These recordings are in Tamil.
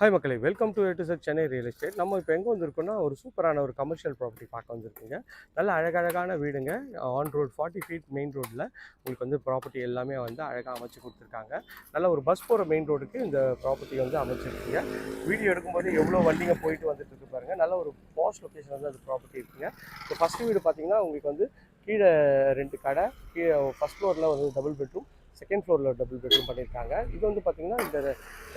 ஹாய் மக்களை வெல்கம் டு எட்டு சார் சென்னை ரியல் எஸ்டேட் நம்ம இப்போ எங்கே வந்திருக்கோம்னா ஒரு சூப்பரான ஒரு கமர்ஷியல் ப்ராப்பர்ட்டி பார்க்க வந்திருக்கீங்க. நல்ல அழகழகான வீடுங்க. On road forty feet main ரோட்டில் உங்களுக்கு வந்து ப்ராப்பர்ட்டி எல்லாமே வந்து அழகாக அமைச்சு கொடுத்துருக்காங்க. நல்ல ஒரு பஸ் போகிற மெயின் ரோடுக்கு இந்த ப்ராப்பர்ட்டி வந்து அமைச்சிருக்கீங்க. வீடியோ எடுக்கும்போது எவ்வளோ வண்டிங்க போயிட்டு வந்துட்டு இருக்கு நல்ல ஒரு பாஸ்ட் லொக்கேஷன் வந்து அந்த ப்ராப்பர்ட்டி இருக்குங்க. இப்போ ஃபஸ்ட்டு வீடு பார்த்தீங்கன்னா உங்களுக்கு வந்து கீழே ரெண்டு கடை கீழே ஃபஸ்ட் ஃப்ளோரில் வந்து டபுள் பெட்ரூம் செகண்ட் ஃப்ளோரில் டபுள் பெட்ரூம் பண்ணியிருக்காங்க. இது வந்து பார்த்திங்கன்னா இந்த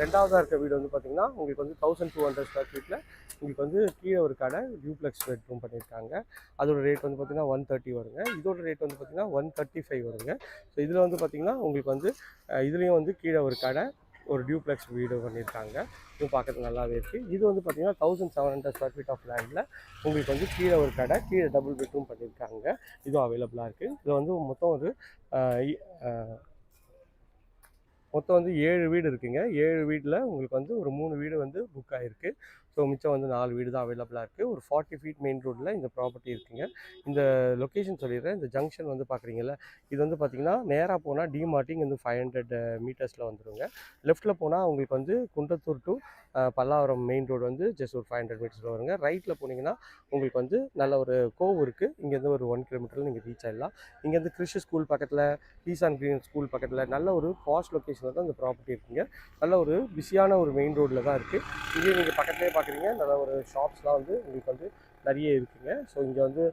ரெண்டாவதாக இருக்க வீடு வந்து பார்த்தீங்கன்னா உங்களுக்கு வந்து தௌசண்ட் டூ ஹண்ட்ரட் ஸ்கொயர் ஃபீட்டில் உங்களுக்கு வந்து கீழே ஒரு கடை டியூப்ளெக்ஸ் பெட்ரூம் பண்ணியிருக்காங்க. அதோட ரேட் வந்து பார்த்திங்கன்னா ஒன் தேர்ட்டி வருங்க. இதோட ரேட் வந்து பார்த்தீங்கன்னா ஒன் தேர்ட்டி ஃபைவ் வருங்க. ஸோ இதில் வந்து பார்த்தீங்கன்னா உங்களுக்கு வந்து இதுலேயும் வந்து கீழே ஒரு கடை ஒரு டியூப்ளெக்ஸ் வீடு பண்ணியிருக்காங்க. இதுவும் பார்க்கறதுக்கு நல்லாவே இருக்குது இது வந்து பார்த்தீங்கன்னா thousand seven hundred square feet of லேண்டில் உங்களுக்கு வந்து கீழே ஒரு கடை கீழே டபுள் பெட்ரூம் பண்ணியிருக்காங்க. இதுவும் அவைலபிளாக இருக்குது இது வந்து மொத்தம் ஒரு மொத்தம் வந்து ஏழு வீடு இருக்குங்க. ஏழு வீட்டில் உங்களுக்கு வந்து ஒரு மூணு வீடு வந்து புக் ஆகிருக்கு ஸோ மிச்சம் வந்து நாலு வீடு தான் அவைலபிளாக இருக்குது ஒரு ஃபார்ட்டி ஃபீட் மெயின் ரோட்டில் இந்த ப்ராப்பர்ட்டி இருக்குங்க. இந்த லொக்கேஷன் சொல்லிடுறேன். இந்த ஜங்ஷன் வந்து பார்க்குறீங்கல்ல இது வந்து பார்த்தீங்கன்னா நேராக போனால் டிமார்ட்டிங் வந்து ஃபைவ் ஹண்ட்ரட் மீட்டர்ஸில் வந்துருங்க. லெஃப்ட்டில் போனால் உங்களுக்கு வந்து Kundrathur to Pallavaram main road வந்து ஜஸ்ட் ஒரு ஃபைவ் ஹண்ட்ரட் மீட்டர்ஸில் வருங்க. ரைட்டில் போனீங்கன்னா உங்களுக்கு வந்து நல்ல ஒரு கோவ் இருக்குது இங்கேருந்து ஒரு ஒன் கிலோமீட்டரில் நீங்கள் ரீச் ஆகிடலாம் இங்கேருந்து கிறிஷ் ஸ்கூல் பக்கத்தில் ஈசான் கிரீன் ஸ்கூல் பக்கத்தில் நல்ல ஒரு பாஸ்ட் லொக்கேஷனில் தான் இந்த ப்ராப்பர்ட்டி இருக்குங்க. நல்ல ஒரு பிஸியான ஒரு மெயின் ரோட்டில் தான் இருக்குது இங்கே நீங்கள் பக்கத்துலேயே இருக்கிறீங்க நல்ல ஒரு ஷாப்ஸ்லாம் வந்து உங்களுக்கு வந்து நிறைய இருக்குங்க. ஸோ இங்கே வந்து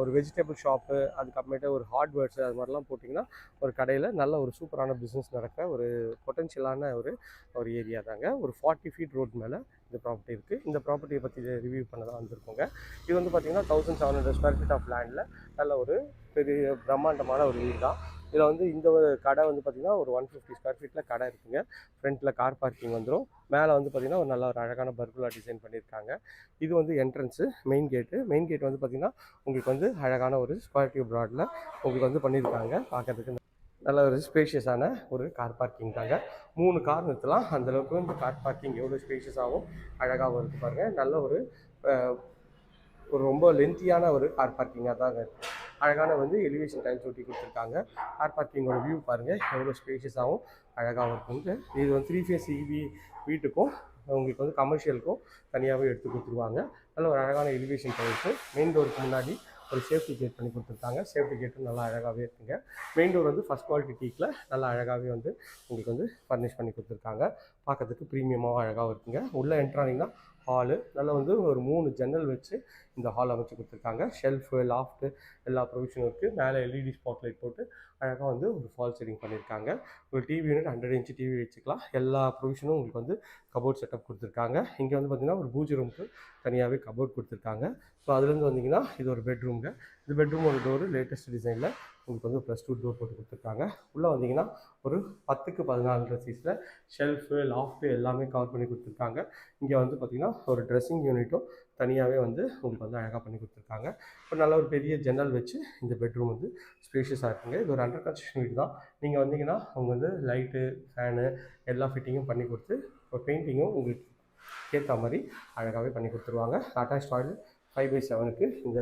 ஒரு வெஜிடபிள் ஷாப்பு அதுக்கப்புறமேட்டு ஒரு ஹார்ட்வேர்ஸு அது மாதிரிலாம் போட்டிங்கன்னா ஒரு கடையில் நல்ல ஒரு சூப்பரான பிஸ்னஸ் நடக்க ஒரு பொட்டென்ஷியலான ஒரு ஒரு ஏரியா தாங்க. ஒரு ஃபார்ட்டி ஃபீட் ரோட் மேலே இந்த ப்ராப்பர்ட்டி இருக்குது இந்த ப்ராப்பர்ட்டியை பற்றி ரிவ்யூ பண்ண தான் வந்திருக்கோங்க. இது வந்து பார்த்தீங்கன்னா thousand seven hundred square feet of லேண்டில் நல்ல ஒரு பெரிய பிரம்மாண்டமான ஒரு வீடு தான். இதில் வந்து இந்த ஒரு கடை வந்து பார்த்திங்கன்னா ஒரு ஒன் ஃபிஃப்டி ஸ்கொயர் ஃபீட்டில் கடை இருக்குங்க. ஃப்ரண்ட்டில் கார் பார்க்கிங் வந்துடும் மேலே வந்து பார்த்திங்கன்னா ஒரு நல்ல ஒரு அழகான பர்குலா டிசைன் பண்ணியிருக்காங்க. இது வந்து entrance main gate main gate வந்து பார்த்திங்கன்னா உங்களுக்கு வந்து அழகான ஒரு ஸ்கொயர் டியூப் ப்ராடில் உங்களுக்கு வந்து பண்ணியிருக்காங்க. பார்க்குறதுக்கு நல்ல ஒரு ஸ்பேஷியஸான ஒரு கார் பார்க்கிங் தாங்க. மூணு கார் நிறுத்தலாம். அந்தளவுக்கு இந்த கார் பார்க்கிங் எவ்வளோ ஸ்பேஷியஸாகவும் அழகாகவும் இருக்குது பாருங்கள் நல்ல ஒரு ஒரு ரொம்ப லென்த்தியான ஒரு கார் பார்க்கிங்காக தாங்க இருக்குது அழகான வந்து எலிவேஷன் டைல்ஸ் ஒட்டி கொடுத்துருக்காங்க. கார் பார்க்கிங்கோட வியூ பாருங்கள் எவ்வளோ ஸ்பேஷியஸாகவும் அழகாகவும் இருக்குங்க இது வந்து த்ரீ ஃபேஸ் இவி வீட்டுக்கும் உங்களுக்கு வந்து கமர்ஷியலுக்கும் தனியாகவே எடுத்து கொடுத்துருவாங்க. நல்ல ஒரு அழகான எலிவேஷன் டைல்ஸு மெயின் டோருக்கு முன்னாடி ஒரு சேஃப்டி கேட் பண்ணி கொடுத்துருக்காங்க. சேஃப்டி கேட்டும் நல்லா அழகாகவே இருக்குங்க. மெயின் டோர் வந்து ஃபஸ்ட் குவாலிட்டி டீக்கில் நல்லா அழகாகவே வந்து உங்களுக்கு வந்து ஃபர்னிஷ் பண்ணி கொடுத்துருக்காங்க. பார்க்கறதுக்கு ப்ரீமியமாகவும் அழகாகவும் இருக்குங்க. உள்ளே என்ட்ரானிங்கன்னா ஹாலு நல்லா வந்து ஒரு மூணு ஜன்னல் வச்சு இந்த ஹால் அமைச்சு கொடுத்துருக்காங்க. ஷெல்ஃபு லாஃப்ட்டு எல்லா ப்ரொவிஷனும் இருக்குது மேலே எல்இடி ஸ்பாட் லைட் போட்டு அழகாக வந்து ஒரு ஃபால் செட்டிங் பண்ணியிருக்காங்க ஒரு TV unit hundred inch TV வச்சுக்கலாம். எல்லா ப்ரொவிஷனும் உங்களுக்கு வந்து கபோர்ட் செட்டப் கொடுத்துருக்காங்க. இங்கே வந்து பார்த்திங்கன்னா ஒரு பூஜை ரூமுக்கு தனியாகவே கபோர்ட் கொடுத்துருக்காங்க. ஸோ அதுலேருந்து வந்தீங்கன்னா இது ஒரு பெட்ரூம்ங்க இந்த பெட்ரூம் டோர் டோரு லேட்டஸ்ட் டிசைனில் உங்களுக்கு வந்து ப்ளஸ் டூ டோர் போட்டு கொடுத்துருக்காங்க. உள்ளே வந்தீங்கன்னா ஒரு பத்துக்கு பதினாலு சைஸில் ஷெல்ஃபு லாஃப்ட்டு எல்லாமே கவர் பண்ணி கொடுத்துருக்காங்க. இங்கே வந்து பார்த்திங்கன்னா ஒரு ட்ரெஸ்ஸிங் யூனிட்டும் தனியாகவே வந்து உங்களுக்கு வந்து அழகாக பண்ணி கொடுத்துருக்காங்க. இப்போ நல்ல ஒரு பெரிய ஜன்னல் வச்சு இந்த பெட்ரூம் வந்து ஸ்பேஷியஸாக இருக்குங்க. இது ஒரு அண்டர் கன்ஸ்ட்ரக்ஷன் வீடு தான். நீங்கள் வந்தீங்கன்னா அவங்க வந்து லைட்டு ஃபேனு எல்லா ஃபிட்டிங்கும் பண்ணி கொடுத்து இப்போ பெயிண்டிங்கும் உங்களுக்கு ஏற்ற மாதிரி அழகாகவே பண்ணி கொடுத்துருவாங்க. அட்டாச் டாய்லெட் ஃபைவ் பை செவனுக்கு இந்த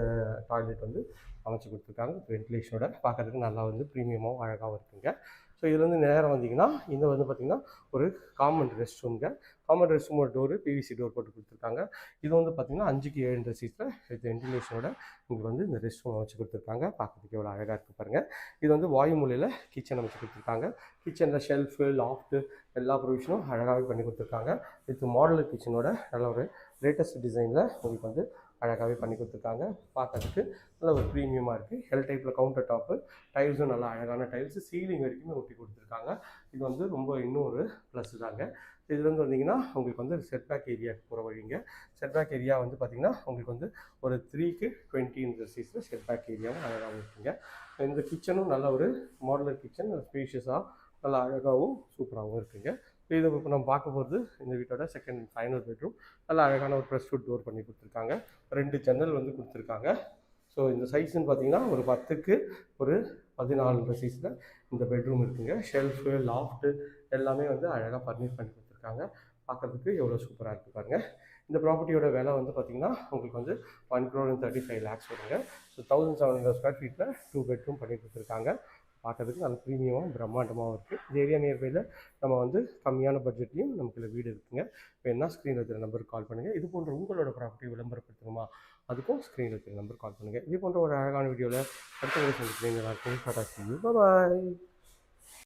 டாய்லெட் வந்து அமைச்சு கொடுத்துருக்காங்க. வென்டிலேஷனோட பார்க்கறதுக்கு நல்லா வந்து ப்ரீமியமாகவும் அழகாகவும் இருக்குங்க. ஸோ இதுலேருந்து நேரம் வந்தீங்கன்னா இந்த வந்து பார்த்திங்கன்னா ஒரு காமன் ரெஸ்ட் ரூம்ங்க காமன் ரெஸ்ட் ரூமோட டோரு பிவிசி டோர் போட்டு கொடுத்துருக்காங்க. இது வந்து பார்த்திங்கன்னா அஞ்சுக்கு ஏழு சீட்டில் இது வென்டிலேஷனோட உங்களுக்கு வந்து இந்த ரெஸ்ட் ரூம் அமைச்சு கொடுத்துருக்காங்க. பார்க்குறதுக்கு எவ்வளோ அழகாக இருக்குது பாருங்கள் இது வந்து வாயு மூலையில் கிச்சன் அமைச்சு கொடுத்துருக்காங்க. கிச்சனில் ஷெல்ஃபு லாஃப்ட்டு எல்லா ப்ரொவிஷனும் அழகாகவே பண்ணி கொடுத்துருக்காங்க. இது மாடலர் கிச்சனோட நல்ல ஒரு லேட்டஸ்ட் டிசைனில் உங்களுக்கு வந்து அழகாகவே பண்ணி கொடுத்துருக்காங்க. பார்க்கறதுக்கு நல்ல ஒரு ப்ரீமியமாக இருக்குது ஹெல் டைப்பில் கவுண்டர் டாப்பு டைல்ஸும் நல்லா அழகான டைல்ஸு சீலிங் வரைக்குமே ஒட்டி கொடுத்துருக்காங்க. இது வந்து ரொம்ப இன்னும் ஒரு ப்ளஸ் தாங்க இதுலேருந்து வந்தீங்கன்னா உங்களுக்கு வந்து செட்பேக் ஏரியாவுக்கு போகிற வழிங்க. செட்பேக் ஏரியா வந்து பார்த்திங்கன்னா உங்களுக்கு வந்து ஒரு த்ரீக்கு டுவெண்ட்டின்ற சீஸில் செட்பேக் ஏரியாவும் அழகாகவும் இருக்குங்க. இந்த கிச்சனும் நல்ல ஒரு மாடலர் கிச்சன் ஸ்பீஷியஸாக நல்லா அழகாகவும் சூப்பராகவும் இருக்குங்க. இது இப்போ நம்ம பார்க்க போகிறது இந்த வீட்டோட செகண்ட் ஃபைனல் பெட்ரூம் நல்லா அழகான ஒரு ப்ரெஸ் ஃபுட் டோர் பண்ணி கொடுத்துருக்காங்க. ரெண்டு ஜன்னல் வந்து கொடுத்துருக்காங்க. ஸோ இந்த சைஸ்ன்னு பார்த்தீங்கன்னா ஒரு பத்துக்கு ஒரு பதினாலு சைஸில் இந்த பெட்ரூம் இருக்குங்க. ஷெல்ஃபு லாஃப்ட்டு எல்லாமே வந்து அழகாக ஃபர்னிஷ் பண்ணி கொடுத்துருக்காங்க. பார்க்குறதுக்கு எவ்வளோ சூப்பராக இருக்குது பாருங்கள் இந்த ப்ராப்பர்ட்டியோட விலை வந்து பார்த்திங்கன்னா உங்களுக்கு வந்து one crore thirty five lakhs வருங்க. So thousand seven hundred square ஃபீட்டில் டூ பெட்ரூம் பண்ணி கொடுத்துருக்காங்க. பார்க்கறதுக்கு நல்ல ப்ரீமியமாக பிரம்மாண்டமாகவும் இருக்குது இந்த ஏரியா நியர்பையில் நம்ம வந்து கம்மியான பட்ஜெட்லேயும் நமக்குள்ள வீடு இருக்குங்க. என்ன ஸ்க்ரீனில் இருக்கிற நம்பருக்கு கால் பண்ணுங்கள் இது போன்ற உங்களோட ப்ராப்பர்ட்டி விளம்பரப்படுத்தணுமா? அதுக்கும் ஸ்க்ரீனில் இருக்கிற நம்பருக்கு கால் பண்ணுங்கள் இது போன்ற ஒரு அழகான வீடியோவில் அடுத்த முறை சந்திக்கிறேன். நல்லா இருக்கும் பாய்